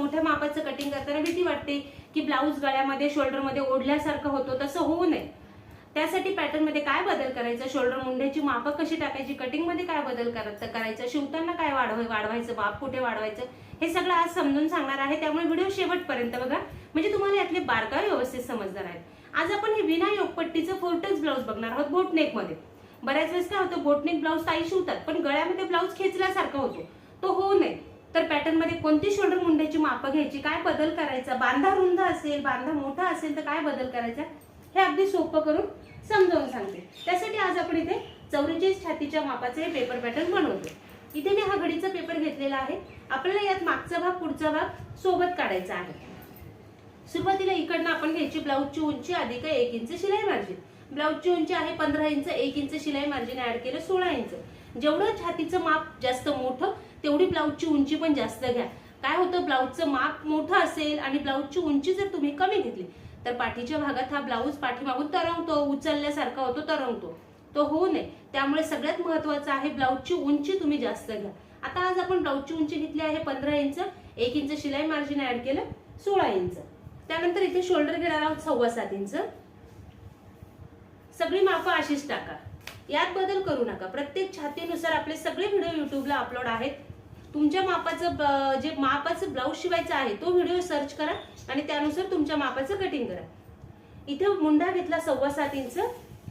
मोठ्या मापाचं कटिंग करताना भीती वाटते की ब्लाऊज गळ्यामध्ये शोल्डरमध्ये ओढल्यासारखं होतं तसं होऊ नये. त्यासाठी पॅटर्नमध्ये काय बदल करायचा? शोल्डर मुंड्याची मापं कशी टाकायची? कटिंगमध्ये काय बदल करायचं करायचं? शिवताना काय वाढवाय वाढवायचं? माप कुठे वाढवायचं? हे सगळं आज समजून सांगणार आहे. त्यामुळे व्हिडिओ शेवटपर्यंत बघा. म्हणजे तुम्हाला यातले बारकावे व्यवस्थित समजणार आहेत. आज आपण हे विना योगपट्टीचं फोर्टक्स ब्लाऊज बघणार आहोत बोटनेकमध्ये बऱ्याच वेळेस काय होतं बोटनेक ब्लाऊज ताई शिवतात पण गळ्यामध्ये ब्लाऊज खेचल्यासारखा होतो. तो होऊ नये. तर पॅटर्नमध्ये कोणती शोल्डर मुंड्याची मापं घ्यायची? काय बदल करायचा? बांधा रुंद असेल बांधा मोठा असेल तर काय बदल करायचा? हे अगदी सोपं करून समजावून सांगते. त्यासाठी आज आपण इथे चौवेचाळीस छातीच्या मापाचे हे पेपर पॅटर्न बनवतो. इथे मी हा घडीचा पेपर घेतलेला आहे. आपल्याला यात मागचा भाग पुढचा भाग सोबत काढायचा आहे. सुरुवातीला इकडनं आपण घ्यायची ब्लाऊजची उंची अधिक एक इंच शिलाई मार्जिन ब्लाऊजची उंची आहे पंधरा इंच एक इंच शिलाई मार्जिन ऍड केलं सोळा इंच. जेवढं छातीचं माप जास्त मोठं तेवढी ब्लाऊजची उंची पण जास्त घ्या. काय होतं ब्लाऊजचं माप मोठं असेल आणि ब्लाऊजची उंची जर तुम्ही कमी घेतली तर पाठीच्या भागात हा ब्लाऊज पाठीमागून तरंगतो उचलल्यासारखा होतो तरंगतो. तो होऊ नये. त्यामुळे सगळ्यात महत्वाचं आहे ब्लाऊजची उंची तुम्ही जास्त घ्या. आता आज आपण ब्लाऊजची उंची घेतली आहे पंधरा इंच एक इंच शिलाई मार्जिन ऍड केलं सोळा इंच. त्यानंतर इथे शोल्डर घेणार आहोत सव्वा सात इंच. सगळी मापं अशीच टाका. यात बदल करू नका. प्रत्येक छातीनुसार आपले सगळे व्हिडिओ युट्यूबला अपलोड आहेत. तुमच्या मापाचं ब- जे मापाचं ब्लाऊज शिवायचं आहे तो व्हिडिओ सर्च करा आणि त्यानुसार तुमच्या मापाचं कटिंग करा. इथे मुंडा घेतला सव्वा सात इंच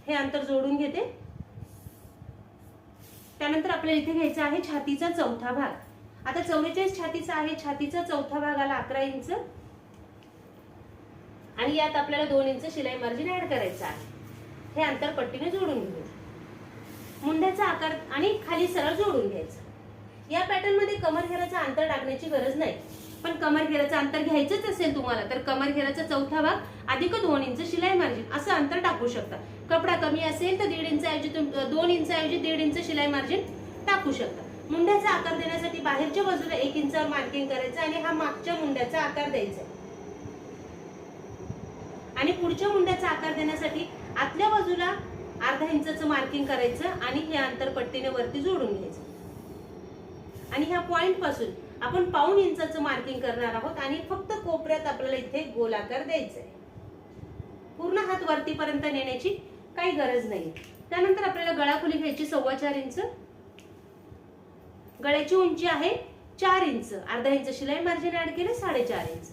हे अंतर जोडून घेते. त्यानंतर आपल्याला इथे घ्यायचा आहे छातीचा चौथा भाग. आता चौवेचाळीस छातीचा आहे छातीचा चौथा भाग आला अकरा इंच. आणि यात आपल्याला दोन इंच शिलाई मार्जिन ऍड करायचं आहे. हे अंतर पट्टीने जोडून घेऊ. मुंड्याचा आकार आणि खाली सरळ जोडून घ्यायचं. या पॅटर्नमध्ये कमर घेराचं अंतर टाकण्याची गरज नाही. पण कमर घेराचं अंतर घ्यायचंच असेल तुम्हाला तर कमर घेराचा चौथा भाग अधिक दोन इंच शिलाई मार्जिन असं अंतर टाकू शकता. कपडा कमी असेल तर दीड इंच ऐवजी तुम- दोन इंच ऐवजी दीड इंच शिलाई मार्जिन टाकू शकता. मुंड्याचा आकार देण्यासाठी बाहेरच्या बाजूला एक इंचावर मार्किंग करायचं आणि हा मागच्या मुंड्याचा आकार द्यायचा. आणि पुढच्या मुंड्याचा आकार देण्यासाठी आतल्या बाजूला अर्धा इंचाचं मार्किंग करायचं आणि हे अंतर पट्टीने वरती जोडून घ्यायचं. आणि ह्या पॉईंटपासून आपण पाऊण इंचाचं मार्किंग करणार आहोत आणि फक्त कोपऱ्यात आपल्याला इथे गोलाकार द्यायचा आहे पूर्ण हात वरतीपर्यंत नेण्याची काही गरज नाही. त्यानंतर आपल्याला गळाखोली घ्यायची सव्वा चार इंच. गळ्याची उंची आहे चार इंच. अर्धा इंच शिलाई मार्जिन ऍड केलं साडेचार इंच.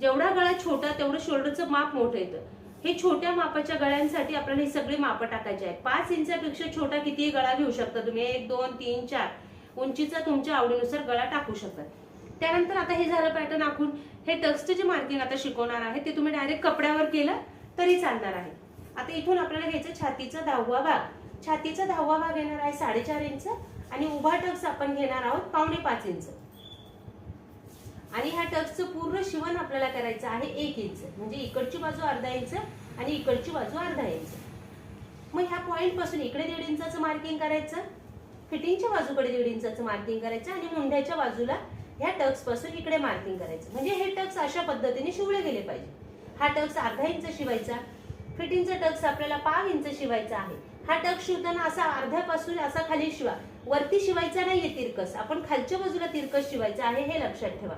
जेवढा गळा छोटा तेवढं शोल्डरचं माप मोठं येतं. हे छोट्या मापाच्या गळ्यांसाठी आपल्याला ही सगळी मापं टाकायची आहे पाच इंचापेक्षा छोटा कितीही गळा घेऊ शकता तुम्ही. एक दोन तीन चार उंचीचा तुमच्या आवडीनुसार गळा टाकू शकता. त्यानंतर आता हे झालं पॅटर्न आखून. हे टक्सचं जे मार्किंग आता शिकवणार आहे ते तुम्ही डायरेक्ट कपड्यावर केलं तरी चालणार आहे. आता इथून आपल्याला घ्यायचं छातीचा दहावा भाग. छातीचा दहावा भाग येणार आहे साडेचार इंच आणि उभा टक्स आपण घेणार आहोत पावणे पाच इंच. आणि ह्या टक्सचं पूर्ण शिवण आपल्याला करायचं आहे एक इंच. म्हणजे इकडची बाजू अर्धा इंच आणि इकडची बाजू अर्धा इंच. मग ह्या पॉईंटपासून इकडे दीड इंचाचं मार्किंग करायचं फिटिंगच्या बाजूकडे दीड इंचाचं मार्किंग करायचं आणि मुंढ्याच्या बाजूला ह्या टक्सपासून इकडे मार्किंग करायचं. म्हणजे हे टक्स अशा पद्धतीने शिवले गेले पाहिजे. हा टक्स अर्धा इंच शिवायचा फिटिंगचा टक्स आपल्याला पाव इंच शिवायचा आहे. हा टक्स शिवताना असा अर्ध्यापासून असा खाली शिवा. वरती शिवायचा नाहीये तिरकस. आपण खालच्या बाजूला तिरकस शिवायचा आहे हे लक्षात ठेवा.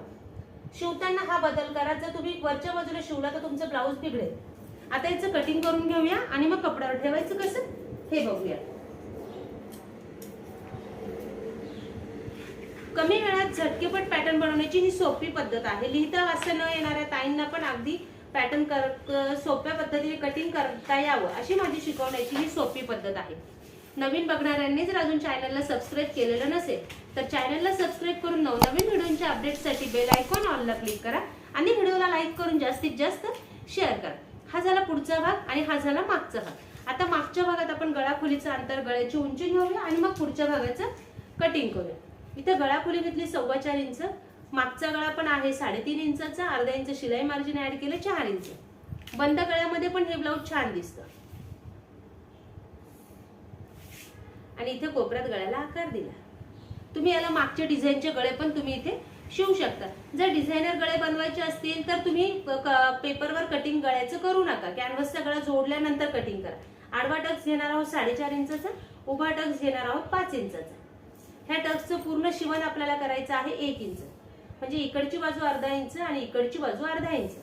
शिवताना हा बदल करा. जर तुम्ही वरच्या बाजूला शिवला तर तुमचं ब्लाऊज बिघडेल. आता याचं कटिंग करून घेऊया आणि मग कपड्यावर ठेवायचं कसं? हे बघूया. कमी वेळात झटकेपट पॅटर्न बनवण्याची ही सोपी पद्धत आहे. लिहिता वाचता न येणाऱ्या ताईंना पण अगदी पॅटर्न कर सोप्या पद्धतीने कटिंग करता यावं अशी माझी शिकवण्याची ही सोपी पद्धत आहे. नवीन बघणाऱ्यांनी जर अजून चॅनलला सबस्क्राईब केलेलं नसेल तर चॅनलला सबस्क्राईब करून नवनवीन व्हिडिओच्या अपडेटसाठी बेल आयकॉन ऑनला क्लिक करा आणि व्हिडिओला लाईक करून जास्तीत जास्त शेअर करा. हा झाला पुढचा भाग आणि हा झाला मागचा भाग. आता मागच्या भागात आपण गळाखोलीचं अंतर गळ्याची उंची घेऊया आणि मग पुढच्या भागाचं कटिंग करूया. इथं गळाखोली घेतली सव्वा चार इंच मागचा गळा पण आहे साडेतीन इंचाचा अर्धा इंच शिलाई मार्जिन ऍड केलं चार इंच. बंद गळ्यामध्ये पण हे ब्लाऊज छान दिसतं. आणि इथे कोपऱ्यात गळ्याला आकार दिला. तुम्ही याला मागचे डिझाईनचे गळे पण तुम्ही इथे शिवू शकता. जर डिझायनर गळे बनवायचे असतील तर तुम्ही क- पेपरवर कटिंग गळ्याचं करू नका. कॅनव्हसचा गळा जोडल्यानंतर कटिंग करा. आडवा टक्स घेणार आहोत साडेचार इंचाचा उभा टक्स घेणार आहोत पाच इंचाचा. ह्या टक्सचं पूर्ण शिवण आपल्याला करायचं आहे एक इंच. म्हणजे इकडची बाजू अर्धा इंच आणि इकडची बाजू अर्धा इंच.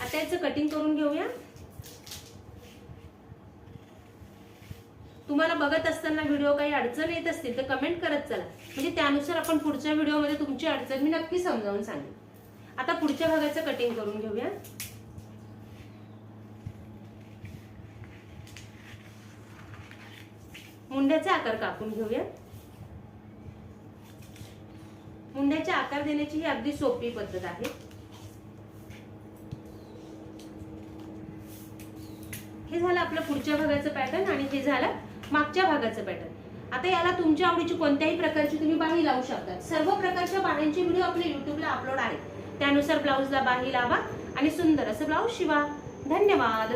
आता याचं कटिंग करून घेऊया. तुम्हाला बघत असताना व्हिडिओ काही अडचण येत असतील तर कमेंट करत चला. म्हणजे त्यानुसार आपण पुढच्या व्हिडिओमध्ये तुमची अडचण मी नक्की समजावून सांगेन. आता पुढच्या भागाचं कटिंग करून घेऊया. मुंड्याचा आकार कापून घेऊया. मुंड्याचे आकार देण्याची ही अगदी सोपी पद्धत आहे. हे झालं आपलं पुढच्या भागाचं पॅटर्न आणि हे झालं मागच्या भागाचं पॅटर्न आता याला तुमच्या आवडीची कोणत्याही प्रकारची तुम्ही बाही लावू शकता. सर्व प्रकारच्या बाह्यांचे व्हिडिओ आपले युट्यूबला अपलोड आहेत. त्यानुसार ब्लाऊजला बाही लावा आणि सुंदर असं ब्लाऊज शिवा. धन्यवाद.